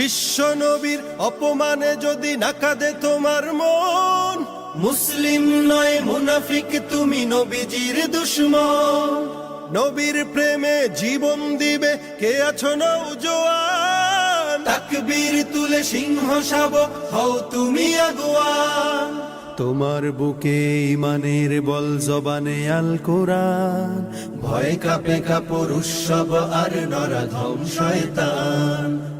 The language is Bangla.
বিশ্ব নবীর অপমানে যদি না কাঁদে তোমার মন, মুসলিম নয়, মুনাফিক, তুমি নবীজির দুশ্মন। নবীর প্রেমে জীবন দিবে, কে আছো নৌজোয়ান তাকবীর তুলে সিংহ শাব হও তুমি আগুয়ান। তোমার বুকে ইমানের বল জবানে আল কোরআন। ভয় কাপে কাপড় উৎসব আর নরাধম শয়তান।